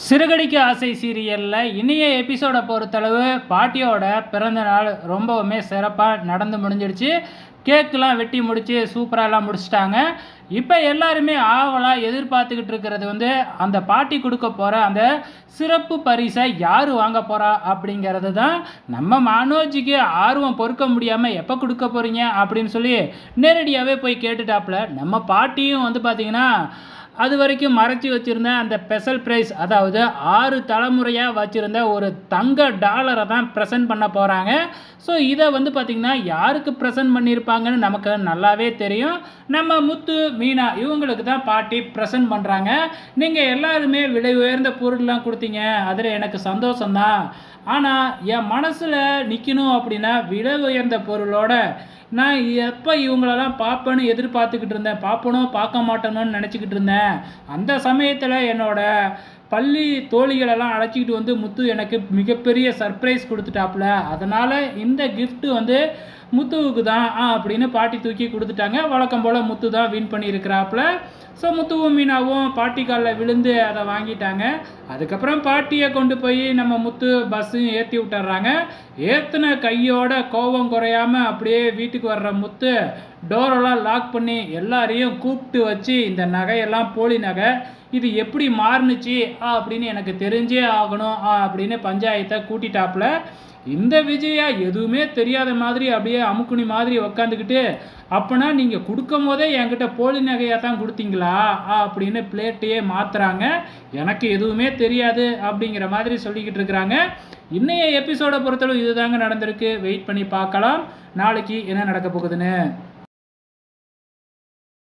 சிறுகடிக்கு ஆசை சீரியலில் இனிய எபிசோடை பொறுத்தளவு பாட்டியோட பிறந்த நாள் ரொம்பவுமே சிறப்பாக நடந்து முடிஞ்சிடுச்சு. கேக்கெலாம் வெட்டி முடித்து சூப்பராகலாம் முடிச்சிட்டாங்க. இப்போ எல்லாருமே ஆவலாக எதிர்பார்த்துக்கிட்டு இருக்கிறது வந்து அந்த பாட்டி கொடுக்க போகிற அந்த சிறப்பு பரிசை யார் வாங்க போகிறா அப்படிங்கிறது தான் நம்ம மனோஜிக்கு ஆர்வம் பொறுக்க முடியாமல் எப்போ கொடுக்க போகிறீங்க அப்படின்னு சொல்லி நேரடியாகவே போய் கேட்டுட்டாப்புல நம்ம பாட்டியும் வந்து பார்த்திங்கன்னா அது வரைக்கும் மறைச்சி வச்சுருந்த அந்த ஸ்பெஷல் ப்ரைஸ் அதாவது ஆறு தலைமுறையாக வச்சுருந்த ஒரு தங்க டாலரை தான் ப்ரெசென்ட் பண்ண போகிறாங்க ஸோ இதை வந்து பார்த்திங்கன்னா யாருக்கு ப்ரெசென்ட் பண்ணியிருப்பாங்கன்னு நமக்கு நல்லாவே தெரியும். நம்ம முத்து மீனா இவங்களுக்கு தான் பாட்டி ப்ரெசென்ட் பண்ணுறாங்க நீங்கள் எல்லாருமே விலை உயர்ந்த பொருள்லாம் கொடுத்தீங்க. அதில் எனக்கு சந்தோஷம்தான். ஆனால் என் மனசில் நிற்கணும் அப்படின்னா விலை உயர்ந்த பொருளோட நான் எப்போ இவங்களெல்லாம் பார்ப்பேன்னு எதிர்பார்த்துக்கிட்டு இருந்தேன். பார்ப்பனோ பார்க்க மாட்டேனோன்னு நினச்சிக்கிட்டு இருந்தேன். அந்த சமயத்தில் என்னோடய பள்ளி தோழிகளெல்லாம் அழைச்சிக்கிட்டு வந்து முத்து எனக்கு மிகப்பெரிய சர்ப்ரைஸ் கொடுத்துட்டாப்புல. அதனால் இந்த கிஃப்ட்டு வந்து முத்துவுக்கு தான் ஆ அப்படின்னு பாட்டி தூக்கி கொடுத்துட்டாங்க. வழக்கம் போல் முத்து தான் வின் பண்ணியிருக்கிறாப்புல. ஸோ முத்துவும் மீனாவும் பாட்டி காலில் விழுந்து அதை வாங்கிட்டாங்க. அதுக்கப்புறம் பாட்டியை கொண்டு போய் நம்ம முத்து பஸ்ஸையும் ஏற்றி விட்டுறாங்க. ஏற்றின கையோட கோபம் குறையாம அப்படியே வீட்டுக்கு வர்ற முத்து டோரெல்லாம் லாக் பண்ணி எல்லாரையும் கூப்பிட்டு வச்சு இந்த நகையெல்லாம் போலி நகை இது எப்படி மாறுனுச்சு? ஆ, அப்படின்னு எனக்கு தெரிஞ்சே ஆகணும். ஆ, அப்படின்னு பஞ்சாயத்தை கூட்டிட்டாப்புல. இந்த விஜயா எதுவுமே தெரியாத மாதிரி அப்படியே அமுக்குனி மாதிரி உக்காந்துக்கிட்டு அப்போனா நீங்கள் கொடுக்கும் போதே என்கிட்ட போலி நகையாக தான் கொடுத்தீங்களா? ஆ, அப்படின்னு பிளேட்டையே மாற்றுறாங்க எனக்கு எதுவுமே தெரியாது அப்படிங்கிற மாதிரி சொல்லிக்கிட்டு இருக்கிறாங்க. இன்னைய எபிசோடை பொறுத்தளவு இதுதாங்க நடந்திருக்கு. வெயிட் பண்ணி பார்க்கலாம். நாளைக்கு என்ன நடக்க போகுதுன்னு.